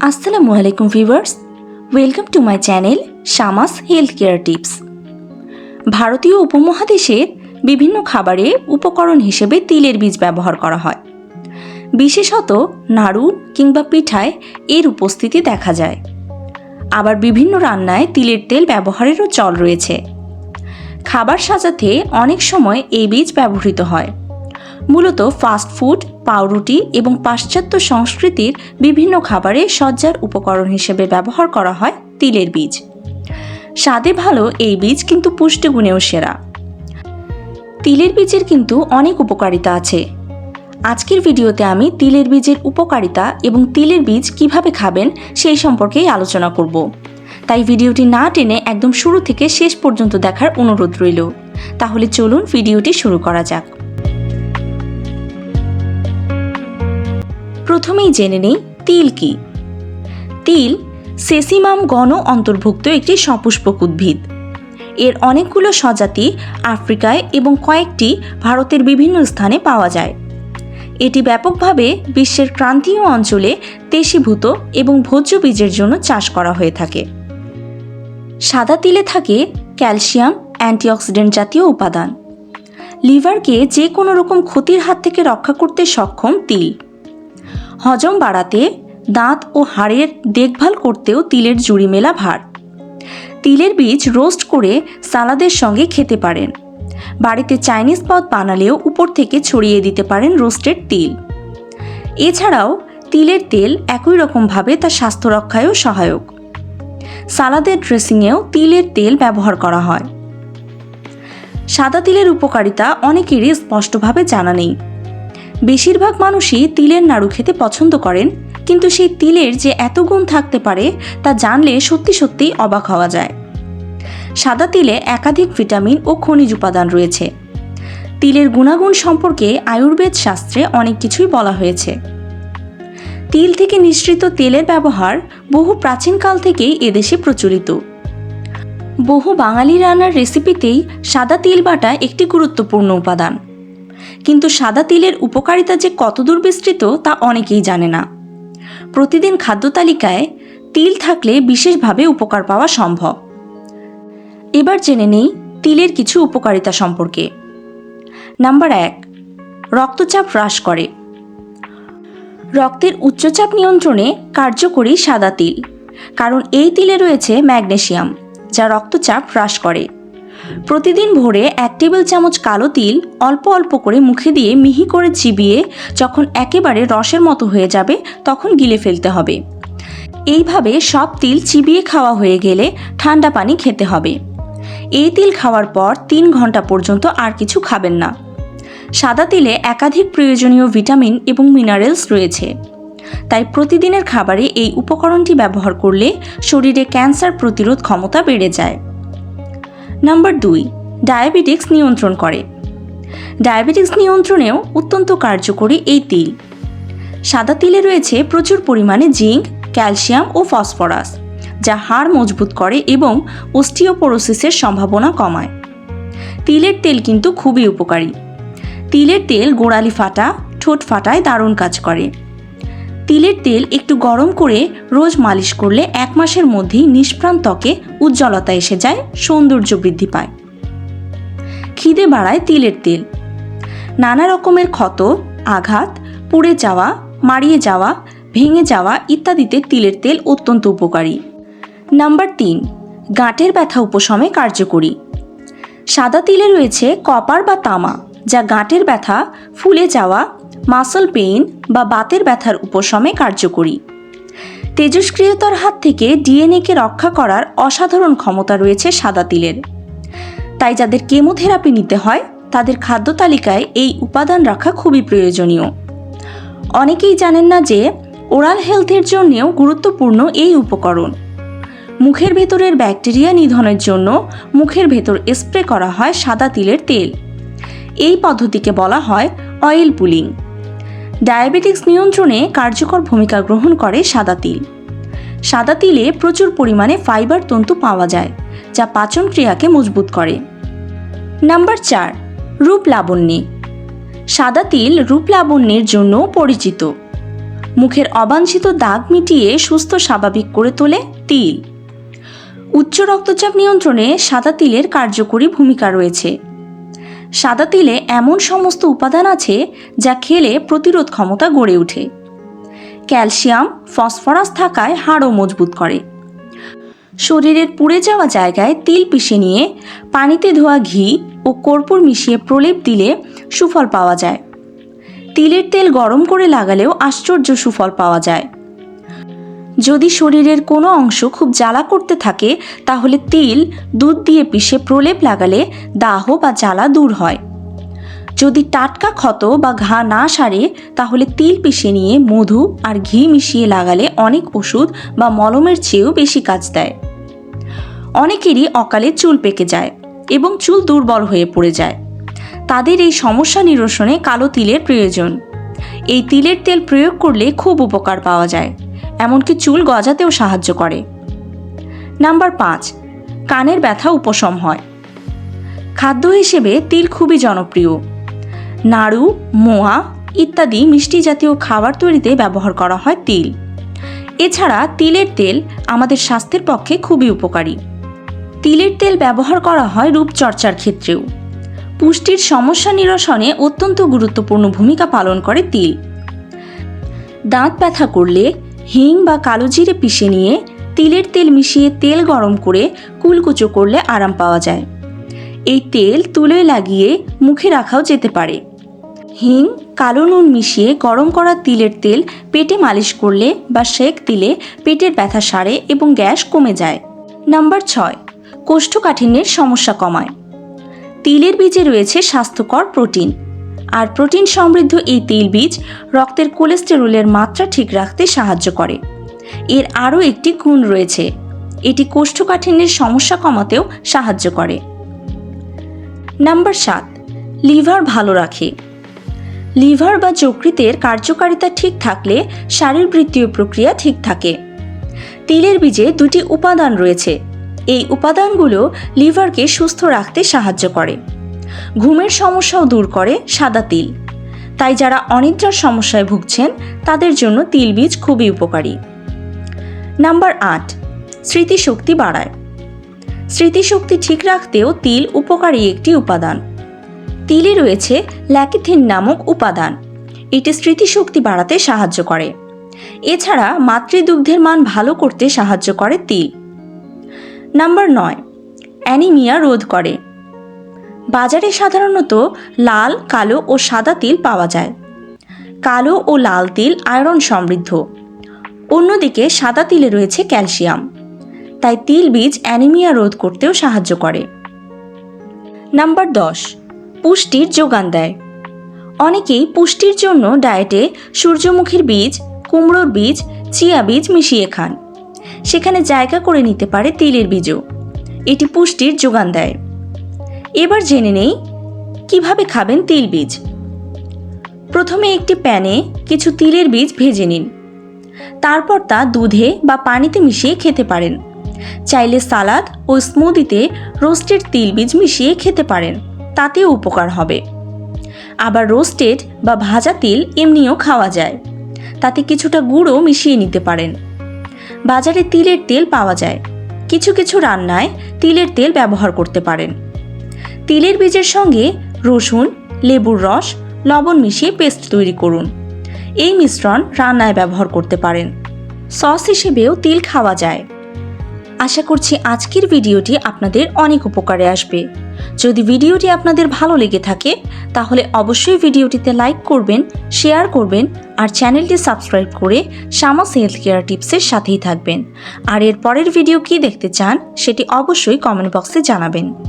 আসসালামু আলাইকুম viewers, welcome to my channel Shamas health care tips. ভারতীয় উপমহাদেশের বিভিন্ন খাবারে উপকরণ হিসেবে তিলের বীজ ব্যবহার করা হয়। বিশেষত নাড়ু কিংবা পিঠায় এর উপস্থিতি দেখা যায়। আবার বিভিন্ন রান্নায় তিলের তেল ব্যবহারেরও চল রয়েছে। খাবার সাজাতে অনেক সময় এই বীজ ব্যবহৃত হয়। মূলত ফাস্ট ফুড পাউরুটি এবং পাশ্চাত্য সংস্কৃতির বিভিন্ন খাবারে সজ্জার উপকরণ হিসেবে ব্যবহার করা হয় তিলের বীজ। স্বাদে ভালো এই বীজ কিন্তু পুষ্টিগুণেও সেরা। তিলের বীজের কিন্তু অনেক উপকারিতা আছে। আজকের ভিডিওতে আমি তিলের বীজের উপকারিতা এবং তিলের বীজ কীভাবে খাবেন সেই সম্পর্কেই আলোচনা করব। তাই ভিডিওটি না টেনে একদম শুরু থেকে শেষ পর্যন্ত দেখার অনুরোধ রইল। তাহলে চলুন ভিডিওটি শুরু করা যাক। প্রথমেই জেনে নেই তিল কি। তিল সেসিমাম গণ অন্তর্ভুক্ত একটি সপুষ্পক উদ্ভিদ। এর অনেকগুলো স্বজাতি আফ্রিকায় এবং কয়েকটি ভারতের বিভিন্ন স্থানে পাওয়া যায়। এটি ব্যাপকভাবে বিশ্বের ক্রান্তীয় অঞ্চলে তেশীভূত এবং ভোজ্য বীজের জন্য চাষ করা হয়ে থাকে। সাদা তিলে থাকে ক্যালসিয়াম, অ্যান্টিঅক্সিডেন্ট জাতীয় উপাদান। লিভারকে যে কোনো রকম ক্ষতির হাত থেকে রক্ষা করতে সক্ষম তিল। হজম বাড়াতে, দাঁত ও হাড়ের দেখভাল করতেও তিলের জুড়ি মেলা ভার। তিলের বীজ রোস্ট করে সালাদের সঙ্গে খেতে পারেন। বাড়িতে চাইনিজ পদ বানালেও উপর থেকে ছড়িয়ে দিতে পারেন রোস্টেড তিল। এছাড়াও তিলের তেল একই রকমভাবে তা স্বাস্থ্য রক্ষায়ও সহায়ক। সালাদের ড্রেসিংয়েও তিলের তেল ব্যবহার করা হয়। সাদা তিলের উপকারিতা অনেকেরই স্পষ্টভাবে জানা নেই। বেশিরভাগ মানুষই তিলের নাড়ু খেতে পছন্দ করেন, কিন্তু সেই তিলের যে এত গুণ থাকতে পারে তা জানলে সত্যি সত্যিই অবাক হওয়া যায়। সাদা তিলে একাধিক ভিটামিন ও খনিজ উপাদান রয়েছে। তিলের গুণাগুণ সম্পর্কে আয়ুর্বেদ শাস্ত্রে অনেক কিছুই বলা হয়েছে। তিল থেকে নিঃসৃত তেলের ব্যবহার বহু প্রাচীনকাল থেকেই এদেশে প্রচলিত। বহু বাঙালি রান্নার রেসিপিতেই সাদা তিল বাটা একটি গুরুত্বপূর্ণ উপাদান। কিন্তু সাদা তিলের উপকারিতা যে কতদূর বিস্তৃত তা অনেকেই জানে না। প্রতিদিন খাদ্য তালিকায় তিল থাকলে বিশেষভাবে উপকার পাওয়া সম্ভব। এবার জেনে নেই তিলের কিছু উপকারিতা সম্পর্কে। নাম্বার এক, রক্তচাপ হ্রাস করে। রক্তের উচ্চচাপ নিয়ন্ত্রণে কার্যকরী সাদা তিল, কারণ এই তিলে রয়েছে ম্যাগনেশিয়াম যা রক্তচাপ হ্রাস করে। প্রতিদিন ভোরে এক টেবিল চামচ কালো তিল অল্প অল্প করে মুখে দিয়ে মিহি করে চিবিয়ে যখন একেবারে রসের মতো হয়ে যাবে, তখন গিলে ফেলতে হবে। এইভাবে সব তিল চিবিয়ে খাওয়া হয়ে গেলে ঠান্ডা পানি খেতে হবে। এই তিল খাওয়ার পর তিন ঘণ্টা পর্যন্ত আর কিছু খাবেন না। সাদা তিলে একাধিক প্রয়োজনীয় ভিটামিন এবং মিনারেলস রয়েছে। তাই প্রতিদিনের খাবারে এই উপকরণটি ব্যবহার করলে শরীরে ক্যান্সার প্রতিরোধ ক্ষমতা বেড়ে যায়। নাম্বার দুই, ডায়াবেটিক্স নিয়ন্ত্রণ করে। ডায়াবেটিক্স নিয়ন্ত্রণেও অত্যন্ত কার্যকরী এই তিল। সাদা তিলে রয়েছে প্রচুর পরিমাণে জিঙ্ক, ক্যালসিয়াম ও ফসফরাস, যা হাড় মজবুত করে এবং অস্টিওপোরোসিসের সম্ভাবনা কমায়। তিলের তেল কিন্তু খুবই উপকারী। তিলের তেল গোড়ালি ফাটা, ঠোঁট ফাটায় দারুণ কাজ করে। তিলের তেল একটু গরম করে রোজ মালিশ করলে এক মাসের মধ্যেই নিষ্প্রাণ ত্বকে উজ্জ্বলতা এসে যায়, সৌন্দর্য বৃদ্ধি পায়। খিদে বাড়ায় তিলের তেল। নানা রকমের ক্ষত, আঘাত, পুড়ে যাওয়া, মারিয়ে যাওয়া, ভেঙে যাওয়া ইত্যাদিতে তিলের তেল অত্যন্ত উপকারী। নাম্বার তিন, গাঁটের ব্যথা উপশমে কার্যকরী। সাদা তিলে রয়েছে কপার বা তামা, যা গাঁটের ব্যথা, ফুলে যাওয়া মাসল পেইন বা বাতের ব্যথার উপশমে কার্যকরী। তেজস্ক্রিয়তার হাত থেকে ডিএনএকে রক্ষা করার অসাধারণ ক্ষমতা রয়েছে সাদা তিলের। তাই যাদের কেমোথেরাপি নিতে হয়, তাদের খাদ্য তালিকায় এই উপাদান রাখা খুবই প্রয়োজনীয়। অনেকেই জানেন না যে, ওরাল হেলথের জন্যেও গুরুত্বপূর্ণ এই উপকরণ। মুখের ভেতরের ব্যাকটেরিয়া নিধনের জন্য মুখের ভেতর স্প্রে করা হয় সাদা তিলের তেল। এই পদ্ধতিকে বলা হয় অয়েল পুলিং। ডায়াবেটিক্স নিয়ন্ত্রণে কার্যকর ভূমিকা গ্রহণ করে সাদা তিল। সাদা তিলে প্রচুর পরিমাণে ফাইবার তন্তু পাওয়া যায়, যা পাচন ক্রিয়াকে মজবুত করে। নাম্বার চার, রূপ লাবণ্যে। সাদা তিল রূপ লাবণ্যের জন্য পরিচিত। মুখের অবাঞ্ছিত দাগ মিটিয়ে সুস্থ স্বাভাবিক করে তোলে তিল। উচ্চ রক্তচাপ নিয়ন্ত্রণে সাদা তিলের কার্যকরী ভূমিকা রয়েছে। সাদা তিলে এমন সমস্ত উপাদান আছে যা খেলে প্রতিরোধ ক্ষমতা গড়ে ওঠে। ক্যালসিয়াম, ফসফরাস থাকায় হাড়ও মজবুত করে। শরীরের পুড়ে যাওয়া জায়গায় তিল পিষে নিয়ে পানিতে ধোয়া ঘি ও কর্পূর মিশিয়ে প্রলেপ দিলে সুফল পাওয়া যায়। তিলের তেল গরম করে লাগালেও আশ্চর্য সুফল পাওয়া যায়। যদি শরীরের কোনো অংশ খুব জ্বালা করতে থাকে, তাহলে তিল দুধ দিয়ে পিষে প্রলেপ লাগালে দাহ বা জ্বালা দূর হয়। যদি টাটকা ক্ষত বা ঘা না সারে, তাহলে তিল পিষে নিয়ে মধু আর ঘি মিশিয়ে লাগালে অনেক ওষুধ বা মলমের চেয়েও বেশি কাজ দেয়। অনেকেরই অকালে চুল পেকে যায় এবং চুল দুর্বল হয়ে পড়ে যায়। তাদের এই সমস্যা নিরসনে কালো তিলের প্রয়োজন। এই তিলের তেল প্রয়োগ করলে খুব উপকার পাওয়া যায়। এমনকি চুল গজাতেও সাহায্য করে। নাম্বার পাঁচ, কানের ব্যথা উপশম হয়। খাদ্য হিসেবে তিল খুবই জনপ্রিয়। নাড়ু, মোয়া ইত্যাদি মিষ্টি জাতীয় খাবার তৈরিতে ব্যবহার করা হয় তিল। এছাড়া তিলের তেল আমাদের স্বাস্থ্যের পক্ষে খুবই উপকারী। তিলের তেল ব্যবহার করা হয় রূপচর্চার ক্ষেত্রেও। পুষ্টির সমস্যা নিরসনে অত্যন্ত গুরুত্বপূর্ণ ভূমিকা পালন করে তিল। দাঁত ব্যথা করলে হিং বা কালো জিরে পিষে নিয়ে তিলের তেল মিশিয়ে তেল গরম করে কুলকুচো করলে আরাম পাওয়া যায়। এই তেল তুলে লাগিয়ে মুখে রাখাও যেতে পারে। হিং, কালো নুন মিশিয়ে গরম করা তিলের তেল পেটে মালিশ করলে বা সেক দিলে পেটের ব্যথা সারে এবং গ্যাস কমে যায়। নাম্বার ছয়, কোষ্ঠকাঠিন্যের সমস্যা কমায়। তিলের বীজে রয়েছে স্বাস্থ্যকর প্রোটিন। আর প্রোটিন সমৃদ্ধ এই তিল বীজ রক্তের কোলেস্টেরলের মাত্রা ঠিক রাখতে সাহায্য করে। এর আরও একটি গুণ রয়েছে। এটি কোষ্ঠকাঠিন্যের সমস্যা কমাতেও সাহায্য করে। নাম্বার সাত, লিভার ভালো রাখে। লিভার বা যকৃতের কার্যকারিতা ঠিক থাকলে শারীরবৃত্তীয় প্রক্রিয়া ঠিক থাকে। তিলের বীজে দুটি উপাদান রয়েছে। এই উপাদানগুলো লিভারকে সুস্থ রাখতে সাহায্য করে। ঘুমের সমস্যাও দূর করে সাদা তিল। তাই যারা অনিদ্রার সমস্যায় ভুগছেন, তাদের জন্য তিল বীজ খুবই উপকারী। নাম্বার আট, স্মৃতিশক্তি বাড়ায়। স্মৃতিশক্তি ঠিক রাখতেও তিল উপকারী একটি উপাদান। তিলে রয়েছে ল্যাকিথিন নামক উপাদান। এটি স্মৃতিশক্তি বাড়াতে সাহায্য করে। এছাড়া মাতৃদুগ্ধের মান ভালো করতে সাহায্য করে তিল। নাম্বার নয়, অ্যানিমিয়া রোধ করে। বাজারে সাধারণত লাল, কালো ও সাদা তিল পাওয়া যায়। কালো ও লাল তিল আয়রন সমৃদ্ধ। অন্যদিকে সাদা তিলে রয়েছে ক্যালসিয়াম। তাই তিল বীজ অ্যানিমিয়া রোধ করতেও সাহায্য করে। নাম্বার দশ, পুষ্টির যোগান দেয়। অনেকেই পুষ্টির জন্য ডায়েটে সূর্যমুখীর বীজ, কুমড়োর বীজ, চিয়া বীজ মিশিয়ে খান। সেখানে জায়গা করে নিতে পারে তিলের বীজও। এটি পুষ্টির যোগান দেয়। এবার জেনে নেই কীভাবে খাবেন তিল বীজ। প্রথমে একটি প্যানে কিছু তিলের বীজ ভেজে নিন। তারপর তা দুধে বা পানিতে মিশিয়ে খেতে পারেন। চাইলে সালাদ ও স্মুদিতে রোস্টেড তিল বীজ মিশিয়ে খেতে পারেন, তাতেও উপকার হবে। আবার রোস্টেড বা ভাজা তিল এমনিও খাওয়া যায়, তাতে কিছুটা গুঁড়ো মিশিয়ে নিতে পারেন। বাজারে তিলের তেল পাওয়া যায়, কিছু কিছু রান্নায় তিলের তেল ব্যবহার করতে পারেন। তিলের বীজের সঙ্গে রসুন, লেবুর রস, লবণ মিশিয়ে পেস্ট তৈরি করুন। এই মিশ্রণ রান্নায় ব্যবহার করতে পারেন। সস হিসেবেও তিল খাওয়া যায়। আশা করছি আজকের ভিডিওটি আপনাদের অনেক উপকারে আসবে। যদি ভিডিওটি আপনাদের ভালো লেগে থাকে, তাহলে অবশ্যই ভিডিওটিতে লাইক করবেন, শেয়ার করবেন আর চ্যানেলটি সাবস্ক্রাইব করে শামাস হেলথ কেয়ার টিপসের সাথেই থাকবেন। আর এর পরের ভিডিও কি দেখতে চান, সেটি অবশ্যই কমেন্ট বক্সে জানাবেন।